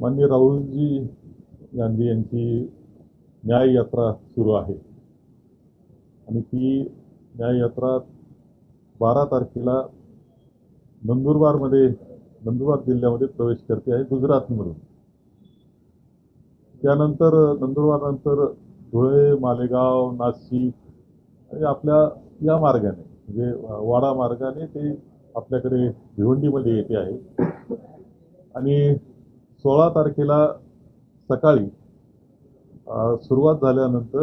माननीय राहुलजी गांधी यांची न्याय यात्रा सुरू आहे. आणि ती न्याय यात्रा बारा तारखेला नंदुरबारमध्ये नंदुरबार जिल्ह्यामध्ये प्रवेश करते आहे गुजरातमधून. त्यानंतर नंदुरबारनंतर धुळे मालेगाव नाशिक आणि आपल्या या मार्गाने म्हणजे वाडा मार्गाने ते आपल्याकडे भिवंडीमध्ये येते आहे. आणि सोळा तारखेला सकाळी सुरुवात झाल्यानंतर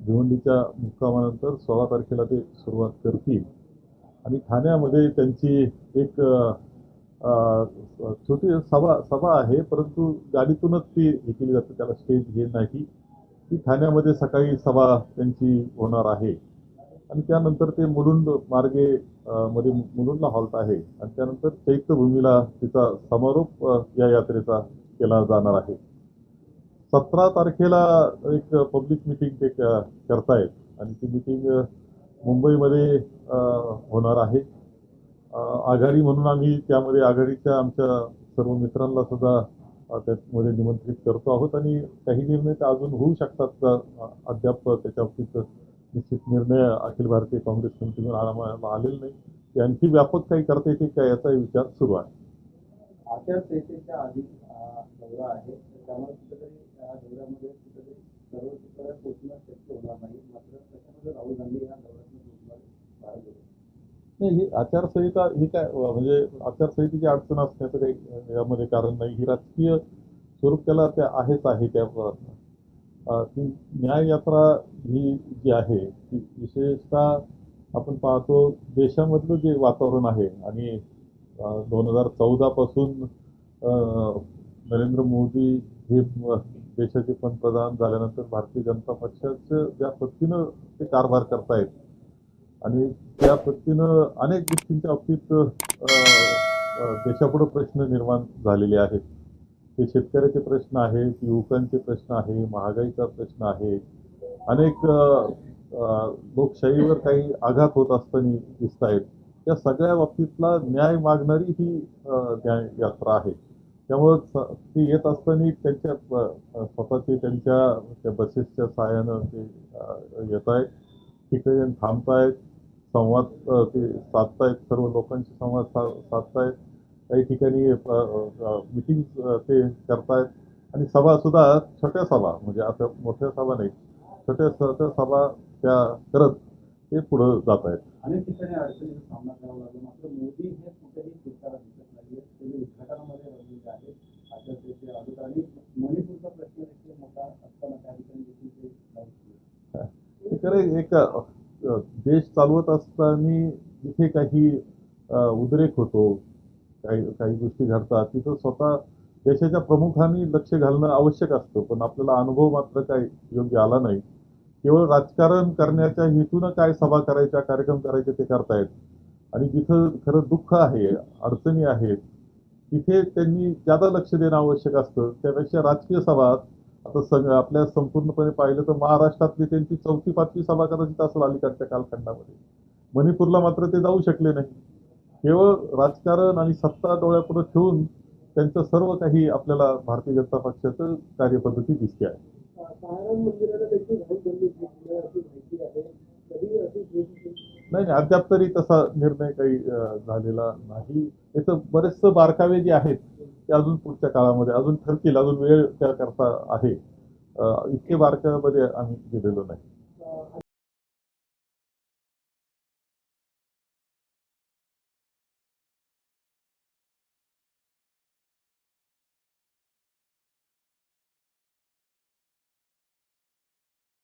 भिवंडीच्या मुक्कामानंतर सोळा तारखेला ते सुरुवात करतील. आणि ठाण्यामध्ये त्यांची एक छोटी सभा सभा आहे परंतु गाडीतूनच ती हे केली जाते त्याला स्टेज हे नाही. ती ठाण्यामध्ये सकाळी सभा त्यांची होणार आहे. आणि त्यानंतर ते मुलुंड मार्गे मध्ये मुलुंडला हॉल्ट आहे. आणि त्यानंतर चैत्यभूमीला तिचा समारोप या यात्रेचा केला जाणार आहे. सतरा तारखेला एक पब्लिक मिटिंग ते क- करतायत. आणि ती मिटिंग मुंबईमध्ये होणार आहे. आघाडी म्हणून आम्ही त्यामध्ये आघाडीच्या आमच्या सर्व मित्रांना सुद्धा त्यामध्ये निमंत्रित करतो आहोत. आणि काही निर्णय ते अजून होऊ शकतात अद्याप त्याच्या बाबतीत निर्णय अखिल भारतीय काँग्रेस कमिटीतून आम्हाला आलेला नाही. आणखी व्यापक काही करता येते का याचा विचार सुरू आहे. आचारसंहितेच्या आधी दौरा आहे. त्यामुळे कुठेतरी या दौऱ्यामध्ये कुठेतरी सर्वत्र पोहोचणं शक्य होणार नाही. मात्र त्याच्यामध्ये राहुल गांधी या दौऱ्यातून. नाही ही आचारसंहिता ही काय म्हणजे आचारसंहितेची अडचण असण्याचं काही यामध्ये कारण नाही. ही राजकीय स्वरूप त्याला त्या आहेच आहे त्या ती न्याय यात्रा ही जी आहे ती विशेषतः आपण पाहतो देशामधलं जे वातावरण आहे आणि दोन हजार चौदापासून नरेंद्र मोदी हे देशाचे पंतप्रधान झाल्यानंतर भारतीय जनता पक्षाचं ज्या पद्धतीनं ते कारभार करतायत आणि त्या पद्धतीनं अनेक गोष्टींच्या बाबतीत देशापुढं देशापुढे प्रश्न निर्माण झालेले आहेत. ते शेतकऱ्याचे प्रश्न आहेत युवकांचे प्रश्न आहे महागाईचा प्रश्न आहे. अनेक लोकशाहीवर काही आघात होत असताना दिसत आहेत. या सगळ्या बाबतीतला न्याय मागणारी ही न्याय यात्रा आहे. त्यामुळं स- ती येत असताना त्यांच्या स्वतःचे त्यांच्या त्या बसेसच्या सहाय्यानं ते येत आहेत. ठिकाणी थांबतायत संवाद ते साधतायत सर्व लोकांशी संवाद सा साधतायत. काही ठिकाणी मिटिंग ते करतायत. आणि सभा सुद्धा छोट्या सभा म्हणजे आता मोठ्या सभा नाही. छोट्या छोट्या सभा त्या करत ते पुढं जात आहेत अनेक ठिकाणी अडचणीचा सामना करावा लागला मात्र मोदी हे कुठेही दिसत नाहीये ते उद्घाटनामध्ये रमलेले आहेत. आचारसंहिते अगोदर. आणि मणिपूरचा प्रश्न देखील मोठा असताना त्या ठिकाणी देखील ते खरं एक देश चालवत असताना जिथे काही उद्रेक होतो काही काही गोष्टी घडतात. तिथं स्वतः देशाच्या प्रमुखांनी लक्ष घालणं आवश्यक असतं पण आपल्याला अनुभव मात्र काही योग्य आला नाही. केवळ राजकारण करण्याच्या हेतूनं काय सभा करायच्या कार्यक्रम करायचे ते करतायत आणि जिथं खरं दुःख आहे अडचणी आहेत तिथे त्यांनी ज्यादा लक्ष देणं आवश्यक असतं त्यापेक्षा राजकीय सभा आता सग आपल्या संपूर्णपणे पाहिलं तर महाराष्ट्रातली त्यांची चौथी पाचवी सभा कदाचित असेल अलीकडच्या कालखंडामध्ये. मणिपूरला मात्र ते जाऊ शकले नाही. केवळ राजकारण आणि सत्ता डोळ्यापुढे ठेवून त्यांचं सर्व काही आपल्याला भारतीय जनता पक्षाचं कार्यपद्धती दिसते आहे? नाही नाही अद्याप तरी तसा निर्णय काही झालेला नाही. याचं बरेचसे बारकावे जे आहेत ते अजून पुढच्या काळामध्ये अजून ठरतील अजून वेळ त्याकरता आहे. इतके बारकाव्यामध्ये आम्ही गेलेलो नाही.